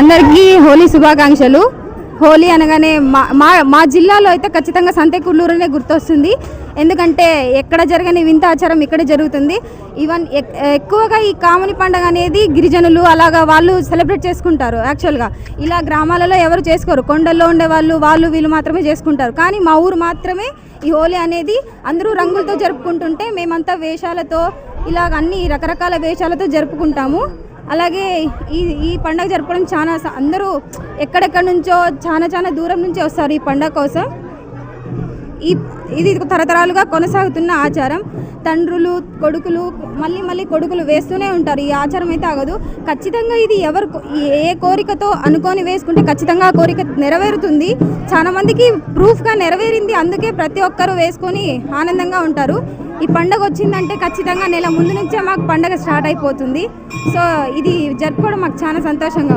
అందరికీ హోలీ శుభాకాంక్షలు. హోలీ అనగానే మా మా మా జిల్లాలో అయితే ఖచ్చితంగా సంతెకుర్లూరునే గుర్తొస్తుంది. ఎందుకంటే ఎక్కడ జరగని వింత ఆచారం ఇక్కడే జరుగుతుంది. ఈవెన్ ఎక్- ఎక్కువగా ఈ కాముని పండుగ అనేది గిరిజనులు అలాగా వాళ్ళు సెలబ్రేట్ చేసుకుంటారు యాక్చువల్గా. ఇలా గ్రామాలలో ఎవరు చేసుకోరు. కొండల్లో ఉండే వాళ్ళు వాళ్ళు వీళ్ళు మాత్రమే చేసుకుంటారు. కానీ మా ఊరు మాత్రమే ఈ హోలీ అనేది అందరూ రంగులతో జరుపుకుంటుంటే మేమంతా వేషాలతో ఇలాగ అన్ని రకరకాల వేషాలతో జరుపుకుంటాము. అలాగే ఈ ఈ పండగ జరపడం చాలా అందరూ ఎక్కడెక్కడి నుంచో చాలా చాలా దూరం నుంచి వస్తారు ఈ పండగ కోసం. ఈ ఇది తరతరాలుగా కొనసాగుతున్న ఆచారం. తండ్రులు కొడుకులు మళ్ళీ మళ్ళీ కొడుకులు వేస్తూనే ఉంటారు. ఈ ఆచారం అయితే ఆగదు. ఖచ్చితంగా ఇది ఎవరు ఏ కోరికతో అనుకొని వేసుకుంటే ఖచ్చితంగా ఆ కోరిక నెరవేరుతుంది. చాలామందికి ప్రూఫ్గా నెరవేరింది. అందుకే ప్రతి ఒక్కరూ వేసుకొని ఆనందంగా ఉంటారు. ఈ పండగ వచ్చిందంటే ఖచ్చితంగా నెల ముందు నుంచే మాకు పండగ స్టార్ట్ అయిపోతుంది. సో ఇది జరుపుకోవడం మాకు చాలా సంతోషంగా